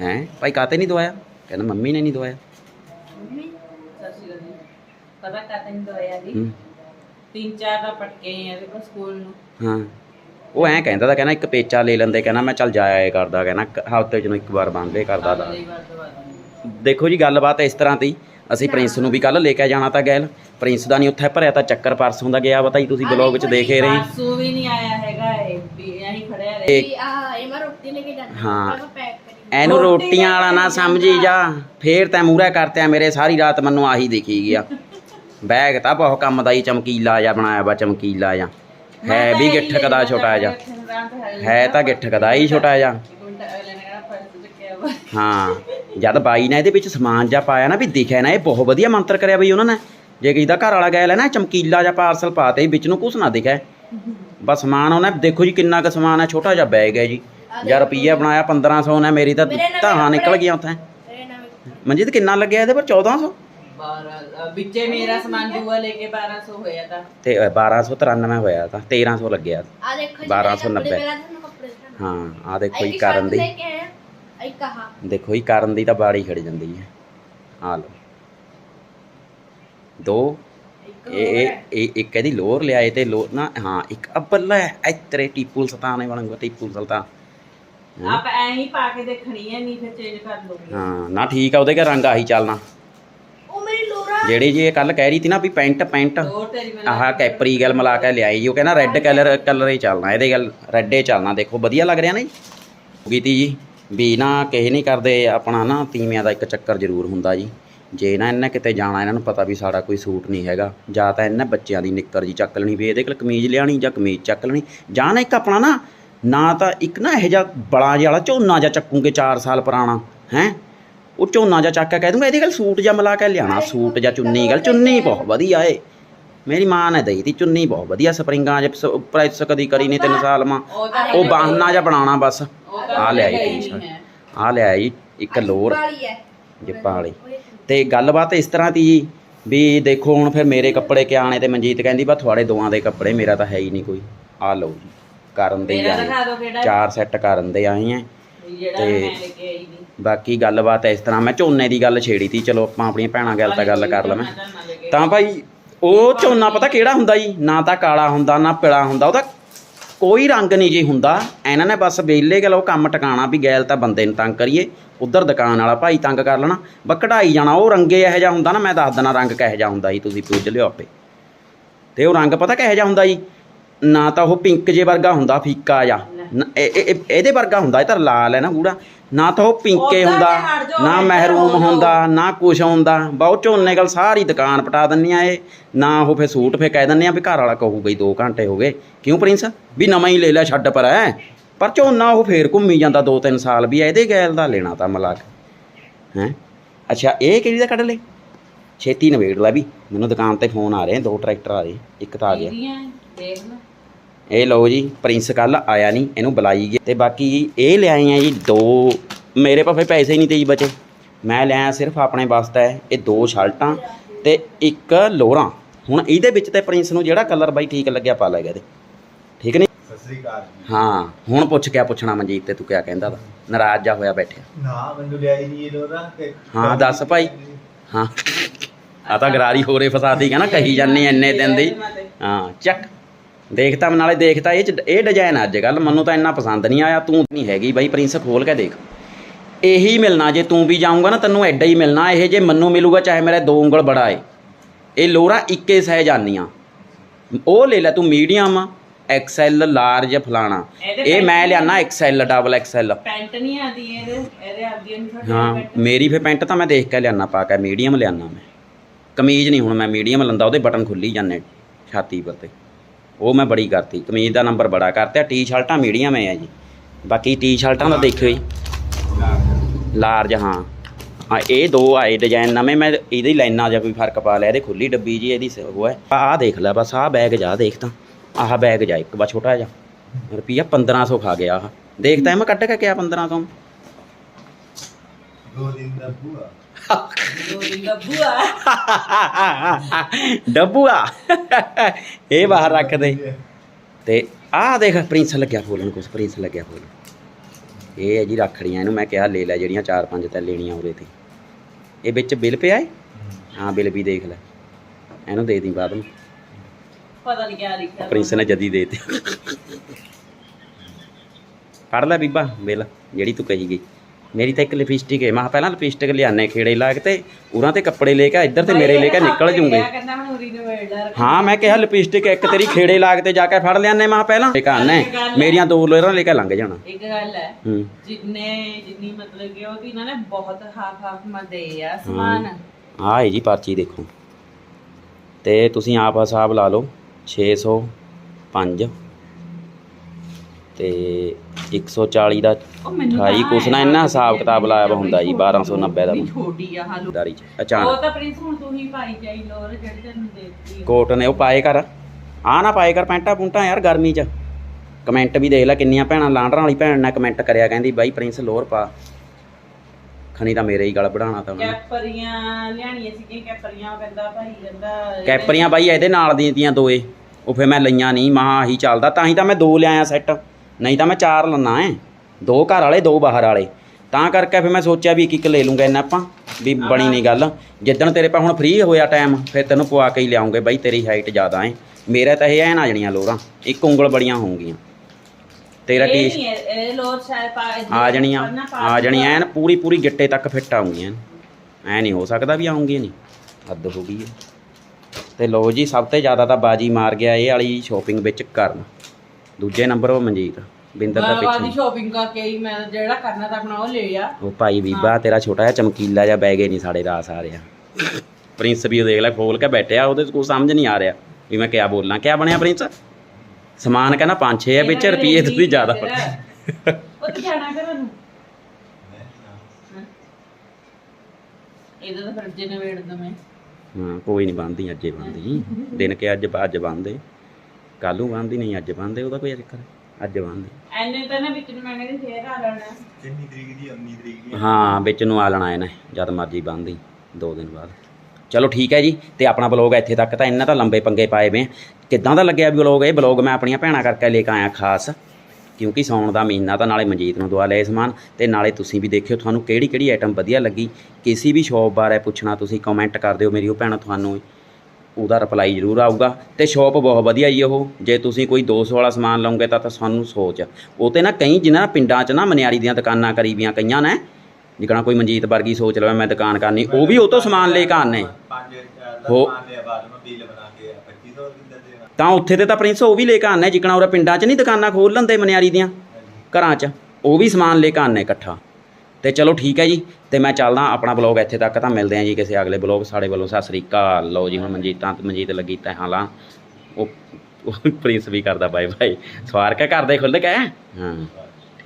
ਹੈ? ਭਾਈ ਕਾਤੇ ਨਹੀਂ ਦਵਾਇਆ? ਕਹਿੰਦਾ ਮੰਮੀ ਨੇ ਨਹੀਂ ਦਵਾਇਆ। ਮੰਮੀ ਸੱਚੀ ਗੱਲ ਪਤਾ ਕਾਤੇ ਨਹੀਂ ਦਵਾਇਆ ਦੀ ਹੂੰ, ਤਿੰਨ ਚਾਰ ਦਾ ਪਟਕੇ ਆ ਇਹਦੇ ਕੋਲ ਸਕੂਲ ਨੂੰ। ਹਾਂ। ਉਹ ਐਂ ਕਹਿੰਦਾ ਤਾਂ ਕਹਿੰਦਾ ਇੱਕ ਪੇਚਾ ਲੈ ਲੈਂਦੇ ਕਹਿੰਦਾ ਮੈਂ ਚੱਲ ਜਾਇਆ ਏ ਕਰਦਾ ਕਹਿੰਦਾ ਹਫ਼ਤੇ ਚ ਨੂੰ ਇੱਕ ਵਾਰ ਬੰਦੇ ਕਰਦਾ ਦਾ ਦੇਖੋ ਜੀ ਗੱਲਬਾਤ ਇਸ ਤਰ੍ਹਾਂ ਤੀ ਅਸੀਂ ਪ੍ਰਿੰਸ ਨੂੰ ਵੀ ਕੱਲ ਲੈ ਕੇ ਜਾਣਾ ਤਾਂ ਗੈਲ। ਪ੍ਰਿੰਸ ਦਾ ਨਹੀਂ ਉੱਥੇ ਭਰਿਆ ਤਾਂ ਚੱਕਰ ਪਰਸੋਂ ਦਾ ਗਿਆ ਹੀ ਤੁਸੀਂ ਬਲੌਗ 'ਚ ਦੇਖੇ ਰਹੇ। ਪਰਸੋਂ ਵੀ ਨਹੀਂ ਆਇਆ ਹੈਗਾ ਇਹ ਵੀ ਆ ਇਹ ਮੈਂ ਰੋਟੀ ਲੈ ਕੇ ਜਾਣੀ ਹਾਂ। ਮੈਂ ਪੈਕ ਕਰੀ ਐਨੂੰ ਰੋਟੀਆਂ ਵਾਲਾ ਨਾ ਸਮਝੀ ਜਾ। ਫੇਰ ਤੈਂ ਮੂਹਰੇ ਕਰਤਿਆ ਮੇਰੇ ਸਾਰੀ ਰਾਤ ਮੈਨੂੰ ਆਹੀ ਦਿਖੀ ਗਿਆ। ਬੈਗ ਤਾਂ ਬਹੁਤ ਕੰਮ ਦਾ ਹੀ ਚਮਕੀਲਾ ਜਾਂ ਬਣਾਇਆ ਵਾ ਚਮਕੀਲਾ ਜਾਂ ਹੈ ਵੀ ਗਿੱਠਕ ਦਾ ਛੋਟਾ ਜਿਹਾ। ਹੈ ਤਾਂ ਗਿੱਠਕ ਦਾ ਹੀ ਛੋਟਾ ਜਿਹਾ। ਹਾਂ ਜਦ ਬਾਈ ਨੇ ਇਹਦੇ ਵਿੱਚ ਸਮਾਨ ਜਾਂ ਪਾਇਆ ਨਾ ਵੀ ਦਿਖਿਆ ਨਾ ਇਹ ਬਹੁਤ ਵਧੀਆ ਮੰਤਰ ਕਰਿਆ ਬਈ ਉਹਨਾਂ ਨੇ। ਜੇ ਕਿਸੇ ਦਾ ਘਰ ਵਾਲਾ ਗਿਆ ਲੈ ਨਾ ਚਮਕੀਲਾ ਜਾਂ ਪਾਰਸਲ ਪਾਤੇ ਵਿੱਚ ਨੂੰ ਕੁਛ ਨਾ ਦਿਖੇ ਬਸ ਸਮਾਨ ਉਹਨੇ ਦੇਖੋ ਜੀ ਕਿੰਨਾ ਕੁ ਸਮਾਨ ਹੈ ਛੋਟਾ ਜਿਹਾ ਬੈਗ ਹੈ ਜੀ। ਜਾਂ ਰੁਪਈਆ ਬਣਾਇਆ 1500 ਨੇ ਮੇਰੀ ਤਾਂ ਧਾਹਾਂ ਨਿਕਲ ਗਈਆਂ ਉੱਥੇ। ਮਨਜੀਤ ਕਿੰਨਾ ਲੱਗਿਆ ਇਹਦੇ ਪਰ? 1400 12 ਵਿੱਚੇ ਮੇਰਾ ਸਮਾਨ ਦੂਆ ਲੈ ਕੇ 1200 ਹੋਇਆ ਤਾਂ। ਤੇ ਅ, 1293 ਹੋਇਆ ਤਾਂ 1300 ਲੱਗਿਆ। ਆ ਦੇਖੋ ਜੀ 1290 ਪਹਿਲਾਂ ਤੁਹਾਨੂੰ ਕੱਪੜੇ ਦਿਖਾਉਣੇ। ਹਾਂ ਆ ਦੇਖੋ ਜੀ ਕਰਨ ਦੀ। ਲੈ ਦੇਖੋ ਜੀ ਕਰਨ ਦੀ ਤਾਂ ਬਾੜੀ ਖੜ ਜਾਂਦੀ ਹੈ। ਆ ਲਓ। ਦੋ ਇੱਕ ਇਹ ਇਹ ਇਹ ਇੱਕ ਇਹਦੀ ਲੋਰ ਲਿਆਏ ਤੇ ਲੋਰ ਨਾ ਹਾਂ ਇੱਕ ਅੱਬਲ ਹੈ ਇਤਰੇ ਟੀਪੂ ਸੁਲਤਾਨ ਹੈ ਬਣੂਗਾ ਟੀਪੂ ਸੁਲਤਾਨ। ਆਪ ਐਂ ਹੀ ਪਾ ਕੇ ਦੇਖਣੀ ਹੈ ਨਹੀਂ ਫਿਰ ਚੇਂਜ ਕਰ ਲਓਗੇ ਹਾਂ ਨਾ ਠੀਕ ਆ ਉਹਦੇ ਕਾ ਰੰਗ ਆਹੀ ਚੱਲਣਾ। ਉਹ ਮੇਰੀ ਲੋਰਾ ਜਿਹੜੀ ਜੀ ਇਹ ਕੱਲ ਕਹਿ ਰਹੀ ਸੀ ਨਾ ਵੀ ਪੈਂਟ ਪੈਂਟ ਆਹ ਕੈਪਰੀ ਗੱਲ ਮਿਲਾ ਕੇ ਲਿਆਈ ਜੀ ਉਹ ਕਹਿੰਦਾ ਰੈੱਡ ਕਲਰ ਕਲਰ ਹੀ ਚੱਲਣਾ ਇਹਦੇ ਗੱਲ ਰੈੱਡ ਹੀ ਚੱਲਣਾ ਦੇਖੋ ਵਧੀਆ ਲੱਗ ਰਿਹਾ ਨਾ ਜੀ। ਕੀਤੀ ਜੀ ਵੀ ਨਾ ਕਿਸੇ ਨਹੀਂ ਕਰਦੇ ਆਪਣਾ ਨਾ ਤੀਵਿਆਂ ਦਾ ਇੱਕ ਚੱਕਰ ਜ਼ਰੂਰ ਹੁੰਦਾ ਜੀ। ਜੇ ਨਾ ਇਹਨੇ ਕਿਤੇ ਜਾਣਾ ਇਹਨਾਂ ਨੂੰ ਪਤਾ ਵੀ ਸਾਡਾ ਕੋਈ ਸੂਟ ਨਹੀਂ ਹੈਗਾ ਜਾਂ ਤਾਂ ਇਹਨੇ ਬੱਚਿਆਂ ਦੀ ਨਿੱਕਰ ਜੀ ਚੱਕ ਲੈਣੀ ਵੀ ਇਹਦੇ ਕੋਲ ਕਮੀਜ਼ ਲਿਆਣੀ ਜਾਂ ਕਮੀਜ਼ ਚੱਕ ਲੈਣੀ। ਜਾਂ ਨਾ ਇੱਕ ਆਪਣਾ ਨਾ ਨਾ ਤਾਂ ਇੱਕ ਨਾ ਇਹੋ ਜਿਹਾ ਬੜਾ ਜਿਹਾ ਵਾਲਾ ਝੋਨਾ ਜਿਹਾ ਚੱਕੂਗੇ 4 ਸਾਲ ਪੁਰਾਣਾ ਹੈ? ਉਹ ਝੋਨਾ ਜਿਹਾ ਚੱਕ ਕੇ ਕਹਿ ਦੂੰਗਾ ਇਹਦੇ ਕੋਲ ਸੂਟ ਜਿਹਾ ਮਿਲਾ ਕੇ ਲਿਆਣਾ ਸੂਟ ਜਾਂ ਚੁੰਨੀ ਗੱਲ ਚੁੰਨੀ ਬਹੁਤ ਵਧੀਆ ਏ। ਮੇਰੀ ਮਾਂ ਨੇ ਦਈ ਤੀ ਚੁੰਨੀ ਬਹੁਤ ਵਧੀਆ ਸਪਰਿੰਗਾਂ ਜੇ ਪ੍ਰੈਸ ਕਦੀ ਕਰੀ ਨਹੀਂ ਤਿੰਨ ਸਾਲ ਮਾਂ। ਉਹ ਬਹਾਨਾ ਜਿਹਾ ਬਣਾਉਣਾ ਬਸ। ਆ ਲਿਆਈ ਨਹੀਂ ਹੈ। ਆ ਲਿਆਈ ਇੱਕ ਲੋਰ। ਜਿੱਪਾਂ ਵਾਲੀ ਤੇ ਗੱਲਬਾਤ ਇਸ ਤਰ੍ਹਾਂ ਤੀ ਜੀ ਵੀ ਦੇਖੋ ਹੁਣ ਫਿਰ ਮੇਰੇ ਕੱਪੜੇ ਕਿ ਆਣੇ ਤੇ ਮਨਜੀਤ ਕਹਿੰਦੀ ਬਾ ਤੁਹਾਡੇ ਦੋਵਾਂ ਦੇ ਕੱਪੜੇ ਮੇਰਾ ਤਾਂ ਹੈ ਹੀ ਨਹੀਂ ਕੋਈ। ਆ ਲਓ ਜੀ ਕਰਨ ਦੇ ਹੀ ਆਏ ਚਾਰ ਸੈੱਟ ਕਰਨ ਦੇ ਆਏ ਆ। ਜਿਹੜਾ ਤੇ- ਦੀ ਬਾਕੀ ਗੱਲਬਾਤ ਇਸ ਤਰ੍ਹਾਂ ਮੈਂ ਝੋਨੇ ਦੀ ਗੱਲ ਛੇੜੀ ਤੀ ਚਲੋ ਆਪਾਂ ਆਪਣੀਆਂ ਭੈਣਾਂ ਗੱਲ ਤਾਂ ਗੱਲ ਕਰ ਲਵਾਂ। ਤਾਂ ਭਾਈ ਉਹ ਝੋਨਾ ਪਤਾ ਕਿਹੜਾ ਹੁੰਦਾ ਜੀ? ਨਾ ਤਾਂ ਕਾਲਾ ਹੁੰਦਾ ਨਾ ਪੀਲਾ ਹੁੰਦਾ ਉਹਦਾ ਕੋਈ ਰੰਗ ਨਹੀਂ ਜੀ ਹੁੰਦਾ, ਇਹਨਾਂ ਨੇ ਬਸ ਵੇਲੇ ਗੱਲ ਕੰਮ ਟਿਕਾਣਾ ਵੀ ਗੈਲ ਤਾਂ ਬੰਦੇ ਨੂੰ ਤੰਗ ਕਰੀਏ, ਉਧਰ ਦੁਕਾਨ ਵਾਲਾ ਭਾਈ ਤੰਗ ਕਰ ਲੈਣਾ, ਬਸ ਕਢਾਈ ਜਾਣਾ, ਉਹ ਰੰਗੇ ਇਹੋ ਜਿਹਾ ਹੁੰਦਾ ਨਾ, ਮੈਂ ਦੱਸ ਦਿਨਾ ਰੰਗ ਕਿਹੋ ਜਿਹਾ ਹੁੰਦਾ ਜੀ, ਤੁਸੀਂ ਪੁੱਛ ਲਿਓ ਆਪੇ। ਤੇ ਉਹ ਰੰਗ ਪਤਾ ਕਿਹੋ ਜਿਹਾ ਹੁੰਦਾ ਜੀ? ਨਾ ਤਾਂ ਉਹ ਪਿੰਕ ਜੇ ਵਰਗਾ ਹੁੰਦਾ, ਫੀਕਾ ਜਾਂ ਇਹਦੇ ਵਰਗਾ ਹੁੰਦਾ ਇਹ ਤਾਂ ਲਾਲ ਹੈ ਨਾ ਗੂੜਾ। ਨਾ ਤਾਂ ਉਹ ਪਿੰਕੇ ਉੱਦਾਂ ਹੁੰਦਾ ਤੇ ਹਟ ਜਾਓ, ਨਾ ਇੱਧਰ ਮਹਿਰੂਮ। ਹੁੰਦਾ ਨਾ ਕੁਛ ਹੁੰਦਾ। ਬਹੁਤ ਝੋਨੇ ਗੱਲ ਸਾਰੀ ਦੁਕਾਨ ਪਟਾ ਦਿੰਨੀ ਆ ਇਹ। ਨਾ ਉਹ ਫੇ ਸੂਟ ਫੇ ਕਹਿ ਦਿੰਨੇ ਆ ਵੀ ਘਰ ਵਾਲਾ ਕਹੂਗਾ ਹੀ 2 ਘੰਟੇ ਹੋ ਗਏ। ਕਿਉਂ ਪ੍ਰਿੰਸ? ਵੀ ਨਵਾਂ ਹੀ ਲੈ ਲੈ ਛੱਡ ਪਰ ਹੈ। ਪਰ ਝੋਨਾ ਉਹ ਫੇਰ ਘੁੰਮੀ ਜਾਂਦਾ 2-3 ਸਾਲ ਵੀ ਇਹਦੇ ਗੈਲ ਦਾ ਲੈਣਾ ਤਾਂ ਮਲਾਕ। ਹੈ? ਅੱਛਾ ਇਹ ਕਿਹੜੀ ਦਾ ਕੱਢ ਲੈ ਛੇਤੀ ਨਵੇੜ ਲੈ ਵੀ। ਮੈਨੂੰ ਦੁਕਾਨ ਤੇ ਫੋਨ ਆ ਰਹੇ ਦੋ ਟਰੈਕਟਰ ਆ ਰਹੇ ਇੱਕ ਤਾਂ ਆ ਗਿਆ। ਦੇਖ ਲੈ ਇਹ ਲਓ ਜੀ ਪ੍ਰਿੰਸ ਕੱਲ ਆਇਆ ਨਹੀਂ ਇਹਨੂੰ ਬੁਲਾਈ ਗਏ ਤੇ ਬਾਕੀ ਇਹ ਲਿਆਏ ਆ ਜੀ ਦੋ ਮੇਰੇ ਪਾਸੇ ਪੈਸੇ ਹੀ ਨਹੀਂ ਤੇ ਜੀ ਬਚੇ। ਮੈਂ ਲਿਆਇਆ ਸਿਰਫ ਆਪਣੇ ਵਾਸਤੇ ਇਹ ਦੋ ਸ਼ਰਟਾਂ ਤੇ ਇੱਕ ਲੋਰਾਂ ਹੁਣ ਇਹਦੇ ਵਿੱਚ ਤੇ ਪ੍ਰਿੰਸ ਨੂੰ ਜਿਹੜਾ ਕਲਰ ਬਾਈ ਠੀਕ ਲੱਗਿਆ ਪਾ ਲੈ ਗਿਆ ਤੇ। ਠੀਕ ਨਹੀਂ? ਸਤਿ ਸ੍ਰੀ ਅਕਾਲ ਜੀ। ਹਾਂ ਹੁਣ ਪੁੱਛ ਕਿਆ ਪੁੱਛਣਾ ਮਨਜੀਤ ਤੇ ਤੂੰ ਕਿਆ ਕਹਿੰਦਾ ਤਾ ਨਾਰਾਜ਼ ਜਾ ਹੋਇਆ ਬੈਠਿਆ। ਨਾ ਮੈਨੂੰ ਲਿਆਈ ਨਹੀਂ ਇਹ ਲੋਰਾ ਤੇ। ਹਾਂ, ਦੱਸ ਭਾਈ। ਹਾਂ। ਆ ਤਾਂ ਗਰਾਰੀ ਹੋਰੇ ਫਸਾਦੀ ਕਹਿੰਦਾ ਕਹੀ ਜਾਂਦੀ ਇੰਨੇ ਦਿਨ ਦੀ। ਹਾਂ ਚੱਕ। ਦੇਖਤਾ ਨਾਲੇ ਦੇਖਤਾ ਇਹ ਚ ਇਹ ਡਿਜ਼ਾਈਨ ਅੱਜ ਕੱਲ ਮੈਨੂੰ ਤਾਂ ਇੰਨਾ ਪਸੰਦ ਨਹੀਂ ਆਇਆ ਤੂੰ ਨਹੀਂ ਹੈਗੀ ਬਾਈ ਪ੍ਰਿੰਸ ਖੋਲ ਕੇ ਦੇਖ। ਇਹੀ ਮਿਲਣਾ ਜੇ ਤੂੰ ਵੀ ਜਾਊਂਗਾ ਨਾ ਤੈਨੂੰ ਐਡਾ ਹੀ ਮਿਲਣਾ। ਇਹ ਜੇ ਮੈਨੂੰ ਮਿਲੂਗਾ ਚਾਹੇ ਮੇਰਾ ਦੋ ਉਂਗਲ ਬੜਾ ਏ। ਇਹ ਲੋਰਾ ਇੱਕੇ ਸਾਈਜ਼ ਆਨੀਆਂ ਉਹ ਲੈ ਲੈ ਤੂੰ ਮੀਡੀਅਮ ਐਕਸਐਲ ਲਾਰਜ ਫਲਾਣਾ। ਇਹ ਮੈਂ ਲਿਆਣਾ ਐਕਸਐਲ ਡਬਲ ਐਕਸਐਲ ਪੈਂਟ ਨਹੀਂ ਆਦੀ ਇਹਦੇ ਇਹਦੇ ਆਦੀ ਨਹੀਂ ਹਾਂ ਮੇਰੀ ਫੇ ਪੈਂਟ ਤਾਂ ਮੈਂ ਦੇਖ ਕੇ ਲਿਆਣਾ ਪਾ ਕੇ ਮੀਡੀਅਮ ਲਿਆਣਾ ਮੈਂ। ਕਮੀਜ਼ ਨਹੀਂ ਹੁਣ ਮੈਂ ਮੀਡੀਅਮ ਲੰਦਾ ਉਹਦੇ ਬਟਨ ਖੁੱਲੀ ਜਾਂਦੇ ਛਾਤੀ ਪਰ ਤੇ। ਉਹ ਮੈਂ ਬੜੀ ਕਰਤੀ ਕਮੀਜ਼ ਦਾ ਨੰਬਰ ਬੜਾ ਕਰਤਾ ਟੀ-ਸ਼ਰਟਾਂ ਮੀਡੀਅਮ ਹੈ ਜੀ। ਬਾਕੀ ਟੀ-ਸ਼ਰਟਾਂ ਦਾ ਦੇਖਿਓ ਜੀ। ਲਾਰਜ। ਹਾਂ। ਆ ਇਹ ਦੋ ਆਏ ਡਿਜ਼ਾਈਨ ਨਵੇਂ ਮੈਂ ਇਹਦੀ ਲਾਈਨਾਂ ਜਾਂ ਕੋਈ ਫ਼ਰਕ ਪਾ ਲਿਆ ਇਹਦੇ ਖੁੱਲੀ ਡੱਬੀ ਜੀ ਇਹਦੀ ਉਹ ਹੈ। ਆਹ ਦੇਖ ਲੈ ਬਸ ਆਹ ਬੈਗ ਜਾ ਦੇਖ ਤਾਂ। ਆਹ ਬੈਗ ਜਾ ਇੱਕ ਬਾ ਛੋਟਾ ਜਿਹਾ। ਰੁਪਈਆ 1500 ਖਾ ਗਿਆ ਆਹ। ਦੇਖ ਤਾਂ ਇਹ ਮੈਂ ਕੱਢ ਕੇ ਕਿਆ 1500 ਦੋ ਦਿਨ ਦਾ ਬੂਆ ਦੋ ਦਿਨ ਦਾ ਬੂਆ ਡੱਬੂਆ ਇਹ ਬਾਹਰ ਰੱਖ ਦੇ। ਤੇ ਆਹ ਦੇਖ ਪ੍ਰਿੰਸ ਲੱਗਿਆ ਫੋਲਣ ਕੁਛ ਪ੍ਰਿੰਸ ਲੱਗਿਆ ਫੋਲਣ। ਇਹ ਹੈ ਜੀ ਰੱਖੜੀਆਂ ਇਹਨੂੰ ਮੈਂ ਕਿਹਾ ਲੈ ਲੈ ਜਿਹੜੀਆਂ ਚਾਰ ਪੰਜ ਤਾਂ ਲੈਣੀਆਂ ਉਰੇ ਤੇ। ਇਹ ਵਿੱਚ ਬਿੱਲ ਪਿਆ ਹੈ ਹਾਂ ਬਿੱਲ ਵੀ ਦੇਖ ਲੈ। ਇਹਨੂੰ ਦੇ ਦੀ ਬਾਅਦ ਨੂੰ। ਪਤਾ ਨਹੀਂ ਕਿਆ ਲਿਖਿਆ ਪ੍ਰਿੰਸ ਨੇ ਜਦੀ ਦੇ ਦਿੱਤੀ। ਪੜ ਲੈ ਬੀਬਾ ਬਿੱਲ ਜਿਹੜੀ ਤੂੰ ਕਹੀ ਗਈ। ਮੇਰੀ ਤਾਂ ਇੱਕ ਲਿਪਸਟਿਕ ਹੈ। ਮੈਂ ਕਿਹਾ ਪਹਿਲਾਂ ਲਿਪਸਟਿਕ ਲਿਆਨੇ ਖੇੜੇ ਲਾ ਕੇ ਤੇ ਉਰਾਂ ਤੇ ਕੱਪੜੇ ਲੈ ਕੇ ਇੱਧਰ ਤੇ ਮੇਰੇ ਲੈ ਕੇ ਨਿਕਲ ਜੂਗੇ। ਕਹਿੰਦਾ ਹਾਂ ਮੈਂ ਕਿਹਾ ਲਿਪਸਟਿਕ ਇੱਕ ਤੇਰੀ ਖੇੜੇ ਲਾਗ ਤੇ ਜਾ ਕੇ ਫੜ ਲਿਆਨੇ ਮੈਂ ਕਿਹਾ ਪਹਿਲਾਂ। ਇਹ ਕਾਨੇ ਮੇਰੀਆਂ ਦੋ ਲੇਰਾਂ ਲੈ ਕੇ ਲੰਘ ਜਾਣਾ। ਇੱਕ ਗੱਲ ਹੈ ਹੂੰ। ਜਿੰਨੇ ਜਿੰਨੀ ਮਤਲਬ ਕਿ ਉਹਦੀ ਨੇ ਬਹੁਤ ਹਾਫ ਹਾਫ ਮਦੇ ਆ ਸਮਾਨ। ਆਹ ਹੈ ਜੀ ਪਰਚੀ ਦੇਖੋ। ਤੇ ਤੁਸੀਂ ਆਪ ਹਿਸਾਬ ਲਾ ਲਓ 605 ਤੇ 140 ਦਾ ਉਹ ਮੈਨੂੰ 28 ਤਾਂ ਕੁਛ ਨਾ ਇਹਨਾਂ ਹਿਸਾਬ ਕਿਤਾਬ ਲਾਇਆ ਵਾ ਹੁੰਦਾ ਜੀ 1290 ਦਾ ਛੋਟੀ ਆ ਹਾਲੂ। ਦਾਰੀ ਚ ਉਹ ਅਚਾਨਕ ਤਾਂ ਪ੍ਰਿੰਸ ਹੁਣ ਤੂੰ ਹੀ ਪਾਈ ਜਾਈ ਲੋਰ ਜਿਹੜੀ ਤੈਨੂੰ ਦੇਤੀ ਕੋਟ ਨੇ ਉਹ ਪਾਏ ਕਰ। ਆ ਨਾ ਪਾਏ ਕਰ ਪੈਂਟਾ ਪੁੰਟਾ ਯਾਰ ਗਰਮੀ ਚ। ਕਮੈਂਟ ਵੀ ਦੇਖ ਲੈ ਕਿੰਨੀਆਂ ਭੈਣਾਂ ਲਾਂਡਰਾਂ ਵਾਲੀ ਭੈਣ ਨੇ ਕਮੈਂਟ ਕਰਿਆ ਕਹਿੰਦੀ ਬਾਈ ਪ੍ਰਿੰਸ ਲੋਅਰ ਪਾ। ਖਣੀ ਤਾਂ ਮੇਰੇ ਹੀ ਗਲ ਬੜਾਣਾ ਤਾਂ ਉਹਨੇ। ਕੈਪਰੀਆਂ ਲਿਆਣੀਆਂ ਸੀਗੀਆਂ ਕੈਪਰੀਆਂ ਉਹ ਕਹਿੰਦਾ ਭਾਈ ਕਹਿੰਦਾ ਕੈਪਰੀਆਂ ਬਾਈ ਇਹਦੇ ਨਾਲ ਦੀਆਂ ਤੀਆਂ ਦੋਏ। ਉਹ ਫੇ ਮੈਂ ਲਈਆਂ ਨਹੀਂ ਮਹਾ ਆਹੀ ਚੱਲਦਾ ਤਾਂ ਹੀ ਤਾਂ ਮੈਂ ਦੋ ਲਿਆਇਆ ਸੈੱਟ। ਨਹੀਂ ਤਾਂ ਮੈਂ ਚਾਰ ਲੰਨਾ ਐ। ਦੋ ਘਰ ਵਾਲੇ ਦੋ ਬਾਹਰ ਵਾਲੇ। ਤਾਂ ਕਰਕੇ ਫੇ ਮੈਂ ਸੋਚਿਆ ਵੀ ਇੱਕ ਇੱਕ ਲੈ ਲੂੰਗਾ ਇਹਨਾਂ ਆਪਾਂ ਵੀ ਬਣੀ ਨਹੀਂ ਗੱਲ। ਜਿੱਦਣ ਤੇਰੇ ਪਾ ਹੁਣ ਫ੍ਰੀ ਹੋਇਆ ਟਾਈਮ ਫਿਰ ਤੈਨੂੰ ਪਵਾ ਕੇ ਹੀ ਲਿਆਉਂਗੇ ਬਾਈ ਤੇਰੀ ਹਾਈਟ ਜ਼ਿਆਦਾ ਐ। ਮੇਰੇ ਤਾਂ ਇਹ ਐਨ ਆ ਜਣੀਆਂ ਲੋਰਾਂ ਇੱਕ ਉਂਗਲ ਬੜੀਆਂ ਹੋਣਗੀਆਂ ਤੇਰਾ ਇਹ ਲੋਰ ਸ਼ਾਇਦ ਪਾ ਆ ਜਣੀਆਂ ਆ ਜਣੀਆਂ ਐਨ ਪੂਰੀ ਪੂਰੀ ਗਿੱਟੇ ਤੱਕ ਫਿੱਟ ਆਉਂਗੀਆਂ ਐ ਨਹੀਂ ਹੋ ਸਕਦਾ ਵੀ ਆਉਂਗੀਆਂ ਨਹੀਂ। ਹੱਦ ਹੋ ਗਈ ਹੈ ਤੇ ਲੋ ਜੀ ਸਭ ਤੋਂ ਜ਼ਿਆਦਾ ਤਾਂ ਬਾਜੀ ਮਾਰ ਗਿਆ ਇਹ ਵਾਲੀ ਸ਼ੋਪਿੰਗ ਵਿੱਚ ਕਰਨ। ਦੂਜੇ ਨੰਬਰ ਉਹ ਮਨਜੀਤ ਬਿੰਦਰ ਦਾ ਬਾਬਾ ਦੀ ਪਿੱਛੇ। ਸ਼ੋਪਿੰਗ ਕਰਕੇ ਹੀ ਮੈਂ ਜਿਹੜਾ ਕਰਨਾ ਤਾਂ ਆਪਣਾ ਉਹ ਲੈ ਆ। ਉਹ ਭਾਈ ਬੀਬਾ ਤੇਰਾ ਛੋਟਾ ਜਿਹਾ ਚਮਕੀਲਾ ਜਿਹਾ ਬੈਗ ਹੀ ਨਹੀਂ ਸਾਡੇ ਰਾਸ ਆ। ਰਿਹਾ ਪ੍ਰਿੰਸ ਵੀ ਉਹ ਦੇਖ ਲੈ ਖੋਲ ਕੇ ਬੈਠਿਆ ਉਹਦੇ ਕੋਈ ਸਮਝ ਨਹੀਂ ਆ ਰਿਹਾ ਵੀ ਮੈਂ ਕਿਆ ਬੋਲਾਂ ਕਿਆ ਬਣਿਆ ਪ੍ਰਿੰਸ? ਸਮਾਨ ਕਹਿੰਦਾ 5-6 ਹੈ ਵਿੱਚ ਰੁਪਏ ਤੁਸੀਂ ਜ਼ਿਆਦਾ ਉਹ ਤੇ ਜਾਣਾ ਕਰ ਨੂੰ ਇਹਦਾ ਤਾਂ ਫਿਰ ਜਿੰਨੇ ਵੇੜ ਦਵੇਂ ਹਾਂ ਕੋਈ ਨਹੀਂ ਬੰਦੀ ਅੱਜੇ ਬੰਦੀ ਦਿਨ ਕੇ ਅੱਜ ਅੱਜ ਬੰਦੇ ਕੱਲ ਨੂੰ ਬੰਦੀ ਨਹੀਂ ਅੱਜ ਬੰਦੇ ਉਹਦਾ ਕੋਈ ਚੱਕਰ ਅੱਜ ਬੰਦੇ ਐਨੇ ਤਾਂ ਨਾ ਵਿੱਚ ਨੂੰ ਮੈਂ ਕਹਿੰਦੀ ਫੇਰ ਆ ਲੈਣਾ ਕਿੰਨੀ ਤਰੀਕ ਦੀ 19 ਤਰੀਕ ਦੀ ਹਾਂ ਵਿੱਚ ਨੂੰ ਆ ਲੈਣਾ ਇਹਨੇ ਜਦ ਮਰਜ਼ੀ ਬੰਦੀ ਦੋ ਦਿਨ ਬਾਅਦ। ਚਲੋ ਠੀਕ ਹੈ ਜੀ ਤੇ ਆਪਣਾ ਬਲੌਗ ਇੱਥੇ ਤੱਕ ਤਾਂ ਇਹਨਾਂ ਤਾਂ ਲੰਬੇ ਪੰਗੇ ਪਾਏ ਵੇ। ਆ। ਕਿੱਦਾਂ ਦਾ ਲੱਗਿਆ ਵੀ ਬਲੌਗ? ਇਹ ਬਲੌਗ ਮੈਂ ਆਪਣੀਆਂ ਭੈਣਾਂ ਕਰਕੇ ਲੈ ਕੇ ਆਇਆ ਖਾਸ ਕਿਉਂਕਿ ਸੌਣ ਦਾ ਮਹੀਨਾ ਤਾਂ ਨਾਲੇ ਮਨਜੀਤ ਨੂੰ ਦਵਾ ਲਿਆ ਸਮਾਨ ਤੇ ਨਾਲੇ ਤੁਸੀਂ ਵੀ ਦੇਖਿਓ ਤੁਹਾਨੂੰ ਕਿਹੜੀ ਕਿਹੜੀ ਆਈਟਮ ਵਧੀਆ ਲੱਗੀ। ਕਿਸੇ ਵੀ ਸ਼ੌਪ ਬਾਰੇ ਪੁੱਛਣਾ ਤੁਸੀਂ ਕਮੈਂਟ ਕਰ ਦਿਓ ਮੇਰੀ ਉਹ ਭੈਣ ਤੁਹਾਨੂੰ ਉਹਦਾ ਰਿਪਲਾਈ ਜ਼ਰੂਰ ਆਊਗਾ ਤੇ ਸ਼ੌਪ ਬਹੁਤ ਵਧੀਆ ਜੀ ਉਹ। ਜੇ ਤੁਸੀਂ ਕੋਈ 200 ਵਾਲਾ ਸਮਾਨ ਲਓਗੇ ਤਾਂ ਤਾਂ ਸਾਨੂੰ ਸੋਚ। ਉਹ ਤੇ ਨਾ ਕਈ ਜਿਨ੍ਹਾਂ ਪਿੰਡਾਂ 'ਚ ਨਾ ਮਨਿਆਰੀ ਦੀਆਂ ਦੁਕਾਨਾਂ ਕਰੀ ਵੀਆਂ ਕਈਆਂ ਨੇ, ਜਿਕਣਾ ਕੋਈ ਮਨਜੀਤ ਵਰਗੀ ਸੋਚ ਲਵੇ ਮੈਂ ਦੁਕਾਨ ਕਰਨੀ, ਉਹ ਵੀ ਉਹ ਤੋਂ ਸਮਾਨ ਲੈ ਕੇ ਆਨੇ ਹੋ- ਤਾਂ ਉੱਥੇ ਤੇ ਤਾਂ ਪ੍ਰਿੰਸ ਉਹ ਵੀ ਲੈ ਕੇ ਆਨੇ ਜਿਕਣਾ ਉਹ ਪਿੰਡਾਂ 'ਚ ਨਹੀਂ ਦੁਕਾਨਾਂ ਖੋਲ ਲੈਂਦੇ ਮਨਿਆਰੀ ਦੀਆਂ, ਘਰਾਂ 'ਚ। ਉਹ ਵੀ ਸਮਾਨ ਲੈ ਕੇ ਆਨੇ ਇਕੱਠਾ। ਤੇ ਚਲੋ ਠੀਕ ਹੈ ਜੀ, ਤੇ ਮੈਂ ਚੱਲਦਾ ਆਪਣਾ ਬਲੌਗ ਇੱਥੇ ਤੱਕ, ਤਾਂ ਮਿਲਦੇ ਆਂ ਜੀ ਕਿਸੇ ਅਗਲੇ ਬਲੌਗ ਸਾਡੇ ਵੱਲੋਂ, ਸਤਿ ਸ੍ਰੀ ਅਕਾਲ। ਲਓ ਜੀ ਹੁਣ ਮਨਜੀਤਾਂ ਮਨਜੀਤ ਲੱਗੀ ਤਾਂ ਹਾਲਾਂ ਉਹ ਉਹ ਪ੍ਰਿੰਸ ਵੀ ਕਰਦਾ ਬਾਏ ਬਾਏ ਸਵਾਰ ਕੇ ਕਰਦੇ ਖੁੱਲ ਕੇ ਹਾਂ।